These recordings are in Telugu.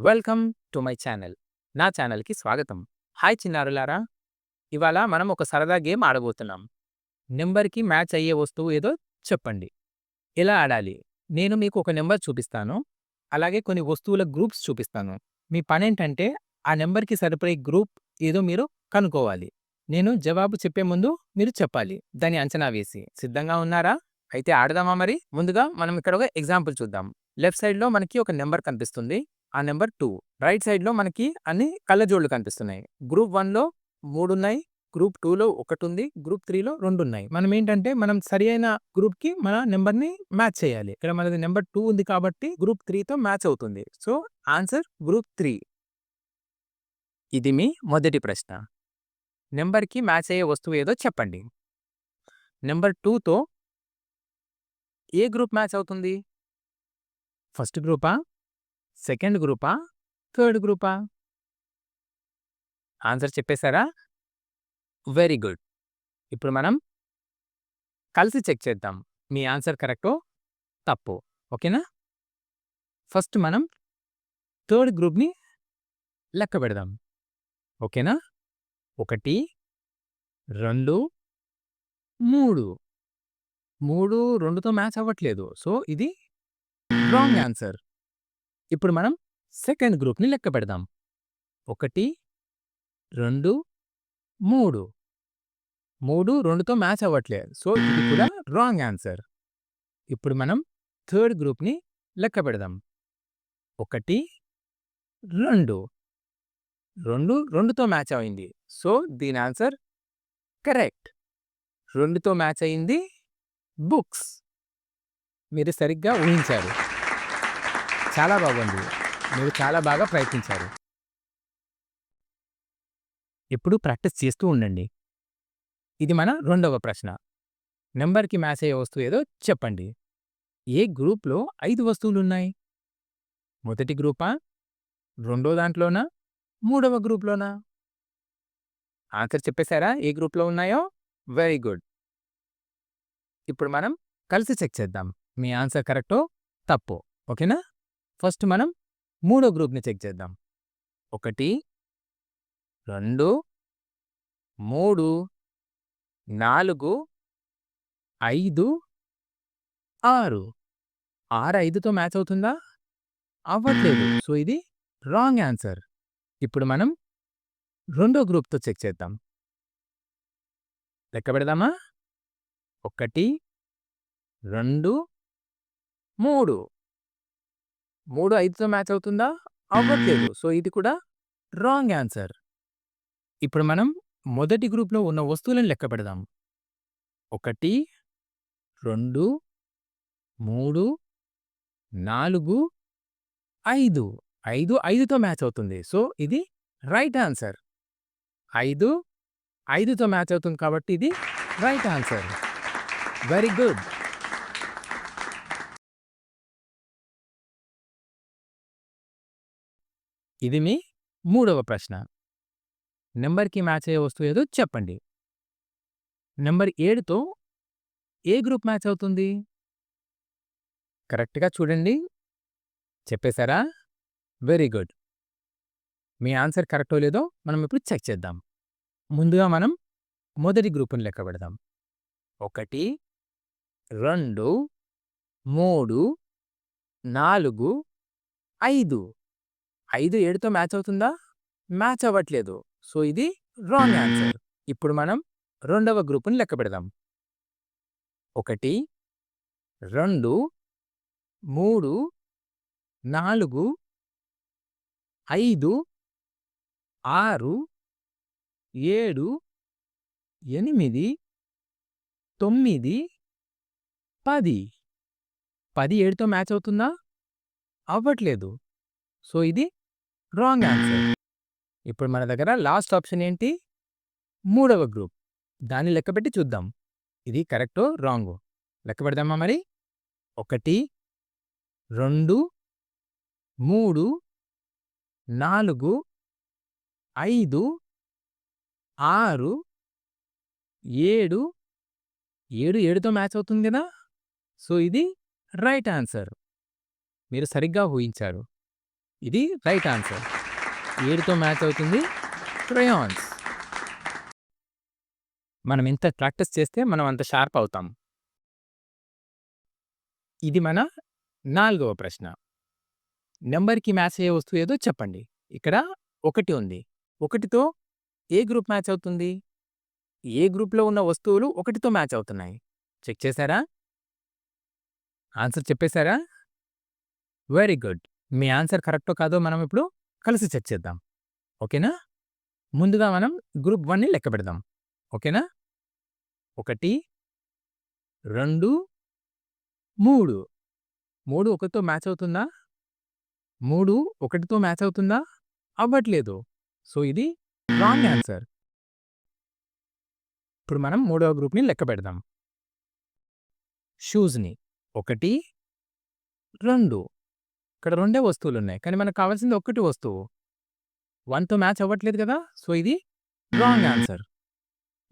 Welcome to my channel. నా ఛానల్‌కి స్వాగతం. హాయ్ చిన్నారులారా! ఇవాళ మనం ఒక సరదా గేమ్ ఆడబోతున్నాం. నెంబర్కి మ్యాచ్ అయ్యే వస్తువు ఏదో చెప్పండి. ఎలా ఆడాలి? నేను మీకు ఒక నెంబర్ చూపిస్తాను. అలాగే కొన్ని వస్తువుల గ్రూప్స్ చూపిస్తాను. మీ పనేంటంటే ఆ నెంబర్కి సరిపోయే గ్రూప్ ఏదో మీరు కనుక్కోవాలి. నేను జవాబు చెప్పే ముందు మీరు చెప్పాలి. దాన్ని అంచనా వేసి. సిద్ధంగా ఉన్నారా? అయితే ఆడదామా మరి? ముందుగా మనం ఇక్కడ ఒక ఎగ్జాంపుల్ చూద్దాం. లెఫ్ట్ సైడ్‌లో మనకి ఒక నెంబర్ కనిపిస్తుంది. ఆ నెంబర్ టూ రైట్ సైడ్‌లో మనకి అన్ని కళ్ళజోళ్ళు కనిపిస్తున్నాయి. గ్రూప్ 1లో 3 ఉన్నాయి. గ్రూప్ 2లో 1 ఉంది. గ్రూప్ 3లో 2 ఉన్నాయి. మనం ఏంటంటే మనం సరి అయిన గ్రూప్‌కి మన నెంబర్ని మ్యాచ్ చేయాలి. ఇక్కడ మనది నెంబర్ టూ ఉంది కాబట్టి గ్రూప్ త్రీతో మ్యాచ్ అవుతుంది. సో, ఆన్సర్ గ్రూప్ త్రీ ఇది మీ మొదటి ప్రశ్న. నెంబర్కి మ్యాచ్ అయ్యే వస్తువు ఏదో చెప్పండి. నెంబర్ టూతో ఏ గ్రూప్ మ్యాచ్ అవుతుంది? ఫస్ట్ గ్రూపా? సెకండ్ గ్రూపా? థర్డ్ గ్రూపా? ఆన్సర్ చెప్పేశారా వెరీ గుడ్. ఇప్పుడు మనం కలిసి చెక్ చేద్దాం. మీ ఆన్సర్ కరెక్టో, తప్పు ఓకేనా? ఫస్ట్ మనం థర్డ్ గ్రూప్‌ని లెక్క పెడదాం. ఓకేనా? 1, 2, 3. 3 2తో మ్యాచ్ అవ్వట్లేదు. సో, ఇది రాంగ్ ఆన్సర్. ఇప్పుడు మనం సెకండ్ గ్రూప్‌ని లెక్క పెడదాం. 1, 2, 3. 3 2తో మ్యాచ్ అవ్వట్లేదు. సో, ఇది కూడా రాంగ్ ఆన్సర్. ఇప్పుడు మనం థర్డ్ గ్రూప్‌ని లెక్క పెడదాం. 1, 2. 2 2తో మ్యాచ్ అయింది. సో, దీని ఆన్సర్ కరెక్ట్. రెండుతో మ్యాచ్ అయింది బుక్స్. మీరు సరిగ్గా ఊహించారు. చాలా బాగుంది. మీరు చాలా బాగా ప్రయత్నించారు. ఎప్పుడూ ప్రాక్టీస్ చేస్తూ ఉండండి. ఇది మన రెండవ ప్రశ్న. నెంబర్కి మ్యాచ్ అయ్యే వస్తువు ఏదో చెప్పండి. ఏ గ్రూప్‌లో ఐదు వస్తువులున్నాయి? మొదటి గ్రూపా? రెండో దాంట్లోనా? మూడవ గ్రూప్‌లోనా? ఆన్సర్ చెప్పేసారా? ఏ గ్రూప్‌లో ఉన్నాయో? Very good. ఇప్పుడు మనం కలిసి చెక్ చేద్దాం. మీ ఆన్సర్ కరెక్టో, తప్పో. ఓకేనా? ఫస్ట్ మనం మూడో గ్రూప్‌ని చెక్ చేద్దాం. 1, 2, 3, 4, 5, 6. 6 5తో మ్యాచ్ అవుతుందా? అవ్వట్లేదు. సో, ఇది రాంగ్ ఆన్సర్. ఇప్పుడు మనం రెండో గ్రూప్‌తో చెక్ చేద్దాం. లెక్క పెడదామా? 1, 2, 3. 3 5తో మ్యాచ్ అవుతుందా? అవ్వట్లేదు. సో, ఇది కూడా రాంగ్ ఆన్సర్. ఇప్పుడు మనం మొదటి గ్రూప్‌లో ఉన్న వస్తువులను లెక్క పెడదాం. 1, 2, 3, 4, 5. 5 5తో మ్యాచ్ అవుతుంది. సో, ఇది రైట్ ఆన్సర్. 5 5తో మ్యాచ్ అవుతుంది కాబట్టి ఇది రైట్ ఆన్సర్. Very good. ఇది మీ మూడవ ప్రశ్న. నెంబర్కి మ్యాచ్ అయ్యే వస్తువు ఏదో చెప్పండి. నెంబర్ ఏడుతో ఏ గ్రూప్ మ్యాచ్ అవుతుంది? కరెక్ట్‌గా చూడండి. చెప్పేశారా వెరీ గుడ్. మీ ఆన్సర్ కరెక్టో లేదో మనం ఇప్పుడు చెక్ చేద్దాం. ముందుగా మనం మొదటి గ్రూపుని లెక్క పెడదాం. 1, 2, 3, 4, 5. 5 7తో మ్యాచ్ అవుతుందా? మ్యాచ్ అవ్వట్లేదు. సో, ఇది రాంగ్ ఆన్సర్. ఇప్పుడు మనం రెండవ గ్రూపుని లెక్క పెడదాం. 1, 2, 3, 4, 5, 6, 7, 8, 9, 10. 10 7తో మ్యాచ్ అవుతుందా? అవ్వట్లేదు. సో, ఇది రాంగ్ ఆన్సర్. ఇప్పుడు మన దగ్గర లాస్ట్ ఆప్షన్ ఏంటి? మూడవ గ్రూప్. దాన్ని లెక్కపెట్టి చూద్దాం. ఇది కరెక్టో, రాంగో. లెక్క పెడదామా మరి? 1, 2, 3, 4, 5, 6, 7. 7 7తో మ్యాచ్ అవుతుంది కదా! సో, ఇది రైట్ ఆన్సర్. మీరు సరిగ్గా ఊహించారు. ఇది రైట్ ఆన్సర్ ఏడుతో మ్యాచ్ అవుతుంది. క్రయాన్స్ మనం ఎంత ప్రాక్టీస్ చేస్తే మనం అంత షార్ప్ అవుతాం. ఇది మన నాలుగవ ప్రశ్న. నెంబర్కి మ్యాచ్ అయ్యే వస్తువు ఏదో చెప్పండి. ఇక్కడ ఒకటి ఉంది. ఒకటితో ఏ గ్రూప్ మ్యాచ్ అవుతుంది? ఏ గ్రూప్లో ఉన్న వస్తువులు ఒకటితో మ్యాచ్ అవుతున్నాయి? చెక్ చేశారా? ఆన్సర్ చెప్పేశారా? వెరీ గుడ్ మీ ఆన్సర్ కరెక్టో కాదో మనం ఇప్పుడు కలిసి చెక్ చేద్దాం. ఓకేనా? ముందుగా మనం గ్రూప్ వన్ని లెక్క పెడదాం. ఓకేనా? ఒకటి రెండు మూడు. మూడు ఒకటితో మ్యాచ్ అవుతుందా? మూడు ఒకటితో మ్యాచ్ అవుతుందా? అవ్వట్లేదు. సో ఇది రాంగ్ ఆన్సర్. ఇప్పుడు మనం మూడవ గ్రూప్ని లెక్క పెడదాం. షూస్ని ఒకటి రెండు. ఇక్కడ రెండే వస్తువులు ఉన్నాయి కానీ మనకు కావాల్సింది ఒక్కటి వస్తువు. వన్తో మ్యాచ్ అవ్వట్లేదు కదా? సో ఇది రాంగ్ ఆన్సర్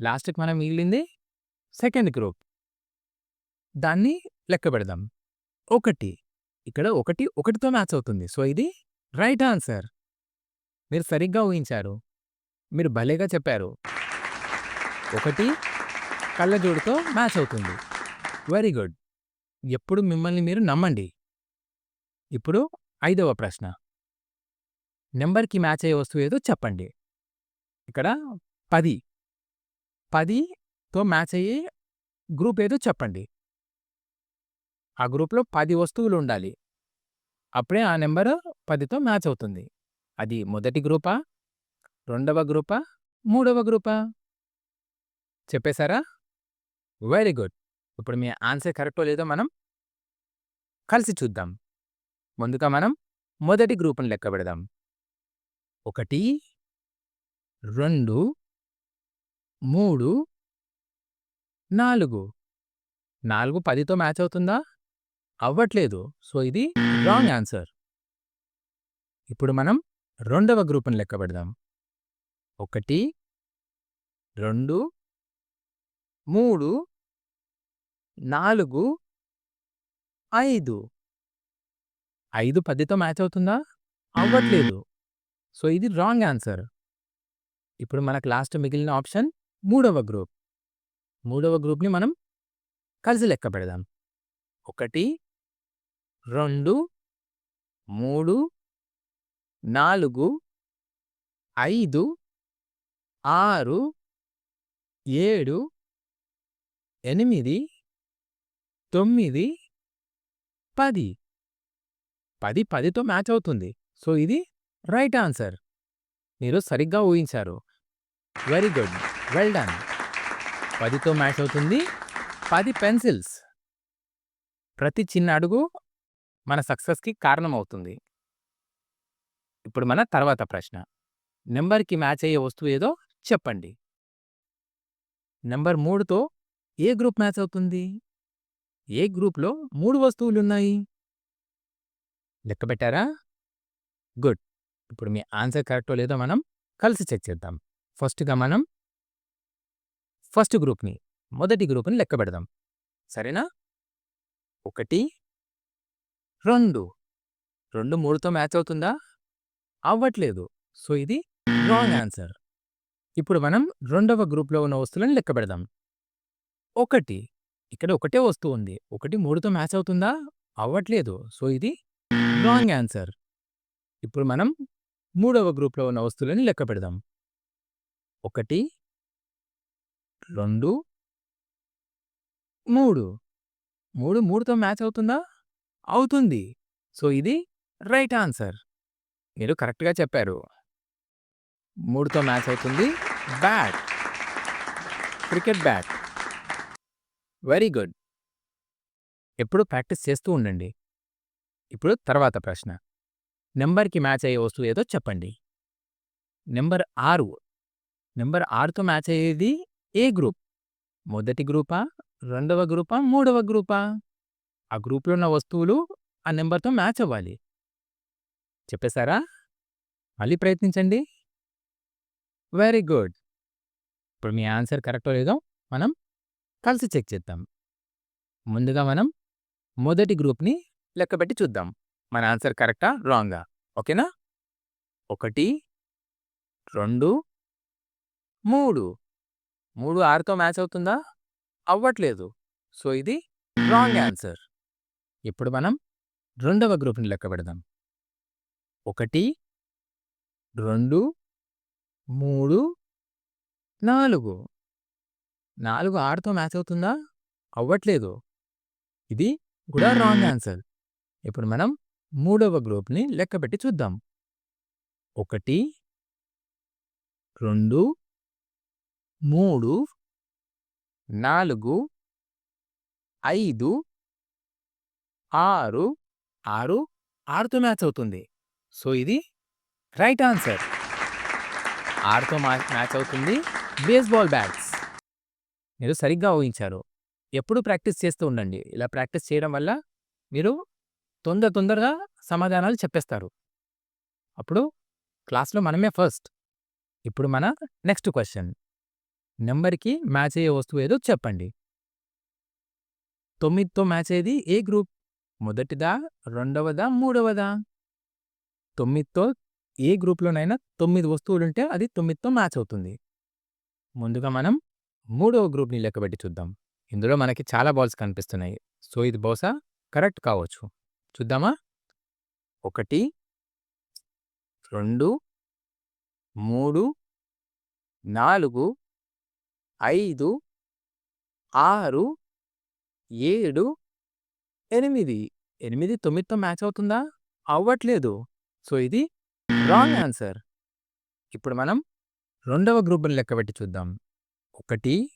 లాస్ట్కి మనం మిగిలింది సెకండ్ గ్రూప్ దాన్ని లెక్క పెడదాం. ఒకటి. ఇక్కడ ఒకటి ఒకటితో మ్యాచ్ అవుతుంది. సో ఇది రైట్ ఆన్సర్ మీరు సరిగ్గా ఊహించారు. మీరు భలేగా చెప్పారు. ఒకటి కళ్ళజోడుతో మ్యాచ్ అవుతుంది. వెరీ గుడ్ ఎప్పుడు మిమ్మల్ని మీరు నమ్మండి. ఇప్పుడు ఐదవ ప్రశ్న. నెంబర్కి మ్యాచ్ అయ్యే వస్తువు ఏదో చెప్పండి. ఇక్కడ పది. పదితో మ్యాచ్ అయ్యే గ్రూప్ ఏదో చెప్పండి. ఆ గ్రూప్లో పది వస్తువులు ఉండాలి. అప్పుడే ఆ నెంబరు పదితో మ్యాచ్ అవుతుంది. అది మొదటి గ్రూపా? రెండవ గ్రూపా? మూడవ గ్రూపా? చెప్పేశారా? Very good. ఇప్పుడు మీ ఆన్సర్ కరెక్టో లేదో మనం కలిసి చూద్దాం. ముందుగా మనం మొదటి గ్రూపును లెక్క పెడదాం. ఒకటి రెండు మూడు నాలుగు. నాలుగు పదితో మ్యాచ్ అవుతుందా? అవ్వట్లేదు. సో ఇది రాంగ్ ఆన్సర్. ఇప్పుడు మనం రెండవ గ్రూపును లెక్క పెడదాం. ఒకటి రెండు మూడు నాలుగు ఐదు. ఐదు పదితో మ్యాచ్ అవుతుందా? అవ్వట్లేదు. సో ఇది రాంగ్ ఆన్సర్. ఇప్పుడు మనకు లాస్ట్ మిగిలిన ఆప్షన్ మూడవ గ్రూప్. మూడవ గ్రూప్ని మనం కలిసి లెక్క పెడదాం. ఒకటి రెండు మూడు నాలుగు ఐదు ఆరు ఏడు ఎనిమిది తొమ్మిది పది. పది పదితో మ్యాచ్ అవుతుంది. సో ఇది రైట్ ఆన్సర్. మీరు సరిగ్గా ఊహించారు. Very good. Well done. పదితో match అవుతుంది. పది పెన్సిల్స్. ప్రతి చిన్న అడుగు మన సక్సెస్కి కారణమవుతుంది. ఇప్పుడు మన తర్వాత ప్రశ్న. నెంబర్కి మ్యాచ్ అయ్యే వస్తువు ఏదో చెప్పండి. నెంబర్ మూడుతో ఏ గ్రూప్ మ్యాచ్ అవుతుంది? ఏ గ్రూప్లో మూడు వస్తువులున్నాయి? లెక్క పెట్టారా? గుడ్. ఇప్పుడు మీ ఆన్సర్ కరెక్టో లేదో మనం కలిసి చెక్ చేద్దాం. ఫస్ట్గా మనం ఫస్ట్ గ్రూప్ని మొదటి గ్రూప్ని లెక్క పెడదాం. సరేనా? ఒకటి రెండు. రెండు మూడుతో మ్యాచ్ అవుతుందా? అవ్వట్లేదు. సో ఇది రాంగ్ ఆన్సర్. ఇప్పుడు మనం రెండవ గ్రూప్లో ఉన్న వస్తువులను లెక్క పెడదాం. ఒకటి. ఇక్కడ ఒకటే వస్తువు ఉంది. ఒకటి మూడుతో మ్యాచ్ అవుతుందా? అవ్వట్లేదు. సో ఇది రాంగ్ ఆన్సర్. ఇప్పుడు మనం మూడవ గ్రూప్లో ఉన్న వస్తువులని లెక్క పెడదాం. ఒకటి రెండు మూడు. మూడు మూడుతో మ్యాచ్ అవుతుందా? అవుతుంది. సో ఇది రైట్ ఆన్సర్. మీరు కరెక్ట్గా చెప్పారు. మూడుతో మ్యాచ్ అవుతుంది. Bat. Cricket bat. Very good. ఎప్పుడు ప్రాక్టీస్ చేస్తూ ఉండండి. ఇప్పుడు తర్వాత ప్రశ్న. నెంబర్కి మ్యాచ్ అయ్యే వస్తువు ఏదో చెప్పండి. నెంబర్ ఆరు. నెంబర్ ఆరుతో మ్యాచ్ అయ్యేది ఏ గ్రూప్? మొదటి గ్రూపా? రెండవ గ్రూపా? మూడవ గ్రూపా? ఆ గ్రూప్లో ఉన్న వస్తువులు ఆ నెంబర్తో మ్యాచ్ అవ్వాలి. చెప్పేశారా? మళ్ళీ ప్రయత్నించండి. Very good. ఇప్పుడు మీ ఆన్సర్ కరెక్టో లేదో మనం కలిసి చెక్ చేద్దాం. ముందుగా మనం మొదటి గ్రూప్ని లెక్కబెట్టి చూద్దాం. మన ఆన్సర్ కరెక్టా? రాంగా. ఓకేనా? ఒకటి రెండు మూడు. మూడు ఆరుతో మ్యాచ్ అవుతుందా? అవ్వట్లేదు. సో ఇది రాంగ్ ఆన్సర్. ఇప్పుడు మనం రెండవ గ్రూప్ని లెక్క పెడదాం. ఒకటి రెండు మూడు నాలుగు. నాలుగు ఆరుతో మ్యాచ్ అవుతుందా? అవ్వట్లేదు. ఇది కూడా రాంగ్ ఆన్సర్. ఇప్పుడు మనం మూడవ గ్రూప్ని లెక్కపెట్టి చూద్దాం. ఒకటి రెండు మూడు నాలుగు ఐదు ఆరు ఆరు ఆరుతో మ్యాచ్ అవుతుంది. సో ఇది రైట్ ఆన్సర్. ఆరుతో మ్యాచ్ అవుతుంది బేస్బాల్ బ్యాట్స్. మీరు సరిగ్గా ఊహించారు. ఎప్పుడు ప్రాక్టీస్ చేస్తూ ఉండండి. ఇలా ప్రాక్టీస్ చేయడం వల్ల మీరు తొందర తొందరగా సమాధానాలు చెప్పేస్తారు. అప్పుడు క్లాస్లో మనమే ఫస్ట్. ఇప్పుడు మన నెక్స్ట్ క్వశ్చన్. నెంబర్కి మ్యాచ్ అయ్యే వస్తువు ఏదో చెప్పండి. తొమ్మిదితో మ్యాచ్ అయ్యేది ఏ గ్రూప్? మొదటిదా రెండవదా మూడవదా? తొమ్మిదితో ఏ గ్రూప్లోనైనా తొమ్మిది వస్తువులుంటే అది తొమ్మిదితో మ్యాచ్ అవుతుంది. ముందుగా మనం మూడవ గ్రూప్ని లెక్కబెట్టి చూద్దాం. ఇందులో మనకి చాలా బాల్స్ కనిపిస్తున్నాయి. సో ఇది బహుశా కరెక్ట్ కావచ్చు. చూద్దామా? ఒకటి రెండు మూడు నాలుగు ఐదు ఆరు ఏడు ఎనిమిది. ఎనిమిది తొమ్మిదితో మ్యాచ్ అవుతుందా? అవ్వట్లేదు. సో ఇది రాంగ్ ఆన్సర్. ఇప్పుడు మనం రెండవ గ్రూప్ని లెక్కబెట్టి చూద్దాం. ఒకటి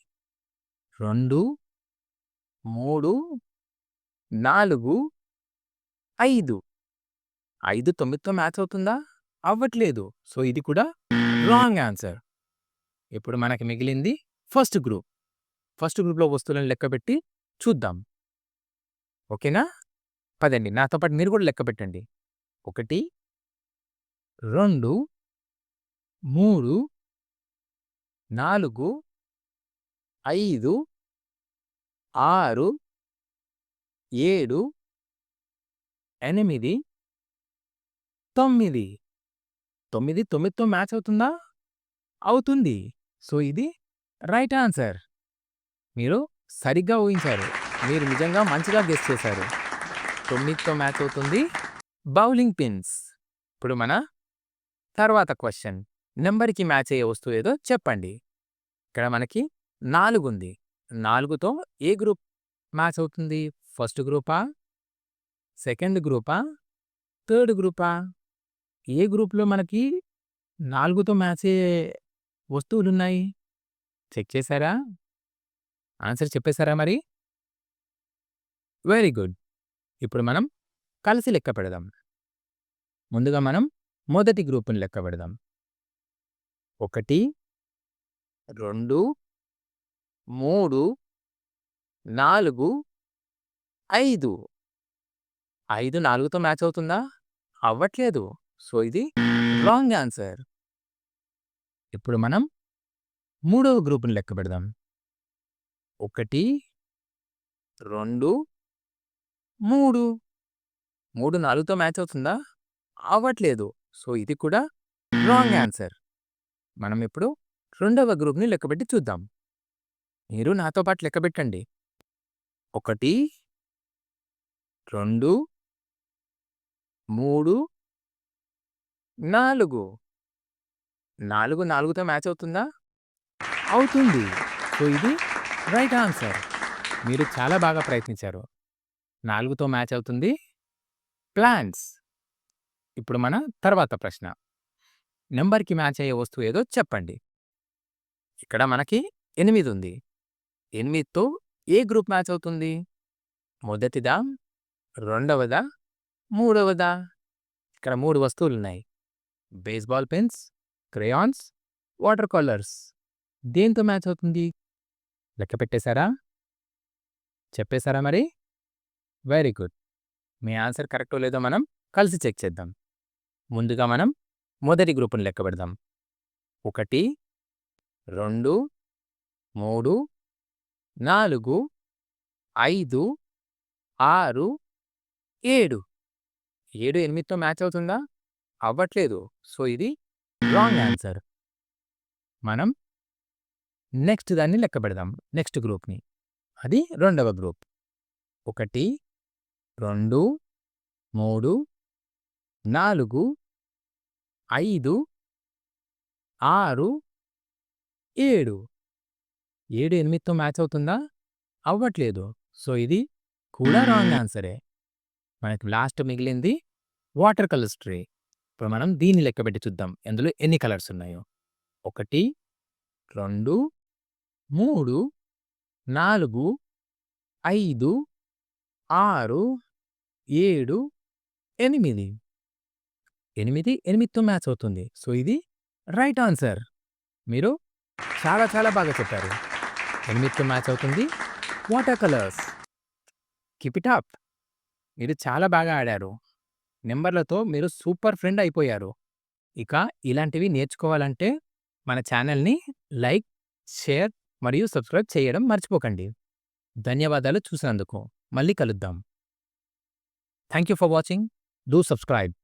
రెండు మూడు నాలుగు ఐదు. ఐదు తొమ్మిదితో మ్యాచ్ అవుతుందా? అవ్వట్లేదు. సో ఇది కూడా రాంగ్ ఆన్సర్. ఇప్పుడు మనకి మిగిలింది ఫస్ట్ గ్రూప్. ఫస్ట్ గ్రూప్లో వస్తువులను లెక్కబెట్టి చూద్దాం. ఓకేనా? పదండి. నాతో పాటు మీరు కూడా లెక్క పెట్టండి. ఒకటి రెండు మూడు నాలుగు ఐదు ఆరు ఏడు ఎనిమిది తొమ్మిది. తొమ్మిది తొమ్మిదితో మ్యాచ్ అవుతుందా? అవుతుంది. సో ఇది రైట్ ఆన్సర్. మీరు సరిగ్గా ఊహించారు. మీరు నిజంగా మంచిగా గెస్ట్ చేశారు. తొమ్మిదితో మ్యాచ్ అవుతుంది. Bowling pins. ఇప్పుడు మన తర్వాత క్వశ్చన్. నెంబర్కి మ్యాచ్ అయ్యే వస్తువు ఏదో చెప్పండి. ఇక్కడ మనకి నాలుగు ఉంది నాలుగుతో ఏ గ్రూప్ మ్యాచ్ అవుతుంది? ఫస్ట్ గ్రూపా? సెకండ్ గ్రూపా? థర్డ్ గ్రూపా? ఏ గ్రూప్లో మనకి నాలుగుతో మ్యాచ్ అయ్యే వస్తువులున్నాయి? చెక్ చేశారా? ఆన్సర్ చెప్పేశారా మరి? Very good. ఇప్పుడు మనం కలిసి లెక్క పెడదాం. ముందుగా మనం మొదటి గ్రూపుని లెక్క పెడదాం. ఒకటి రెండు మూడు నాలుగు ఐదు. ఐదు నాలుగుతో మ్యాచ్ అవుతుందా? అవ్వట్లేదు. సో ఇది రాంగ్ ఆన్సర్. ఇప్పుడు మనం మూడవ గ్రూపుని లెక్క పెడదాం. ఒకటి రెండు మూడు. మూడు నాలుగుతో మ్యాచ్ అవుతుందా? అవ్వట్లేదు. సో ఇది కూడా రాంగ్ ఆన్సర్. మనం ఇప్పుడు రెండవ గ్రూప్ని లెక్కబెట్టి చూద్దాం. మీరు నాతో పాటు లెక్కబెట్టండి ఒకటి రెండు మూడు నాలుగు. నాలుగు నాలుగుతో మ్యాచ్ అవుతుందా? అవుతుంది. సో ఇది రైట్ ఆన్సర్. మీరు చాలా బాగా ప్రయత్నించారు. నాలుగుతో మ్యాచ్ అవుతుంది. ప్లాన్స్. ఇప్పుడు మన తర్వాత ప్రశ్న. నెంబర్కి మ్యాచ్ అయ్యే వస్తువు ఏదో చెప్పండి. ఇక్కడ మనకి ఎనిమిది ఉంది. ఎనిమిదితో ఏ గ్రూప్ మ్యాచ్ అవుతుంది? మొదటిదా? రెండవదా? మూడవదా? ఇక్కడ మూడు వస్తువులు ఉన్నాయి baseball pens crayons water colours. దేంతో మ్యాచ్ అవుతుంది? లెక్క పెట్టేశారా? చెప్పేశారా మరి? Very good. మీ ఆన్సర్ కరెక్టో లేదో మనం కలిసి చెక్ చేద్దాం. ముందుగా మనం మొదటి గ్రూపును లెక్క పెడదాం. ఒకటి రెండు మూడు నాలుగు ఐదు ఆరు ఏడు. ఏడు ఎనిమిదితో మ్యాచ్ అవుతుందా అవ్వట్లేదు. సో, ఇది రాంగ్ ఆన్సర్. మనం నెక్స్ట్ దాన్ని లెక్కపెడదాం. నెక్స్ట్ గ్రూప్‌ని. అది రెండవ గ్రూప్. 1, 2, 3, 4, 5, 6, 7. 7 8తో మ్యాచ్ అవుతుందా? అవ్వట్లేదు. సో, ఇది కూడా రాంగ్ ఆన్సరే. మనకి లాస్ట్ మిగిలింది వాటర్ కలర్స్ ట్రే. ఇప్పుడు మనం దీన్ని లెక్కపెట్టి చూద్దాం. అందులో ఎన్ని కలర్స్ ఉన్నాయో. 1, 2, 3, 4, 5, 6, 7, 8. 8 8తో మ్యాచ్ అవుతుంది. సో, ఇది రైట్ ఆన్సర్. మీరు చాలా చాలా బాగా చెప్పారు. ఎనిమిదితో మ్యాచ్ అవుతుంది. Water colours. Keep it up. మీరు చాలా బాగా ఆడారు. నెంబర్లతో మీరు సూపర్ ఫ్రెండ్ అయిపోయారు. ఇక ఇలాంటివి నేర్చుకోవాలంటే మన ఛానల్ని లైక్, షేర్ మరియు సబ్స్క్రైబ్ చేయడం మర్చిపోకండి. ధన్యవాదాలు చూసినందుకు. మళ్ళీ కలుద్దాం. Thank you for watching. Do subscribe.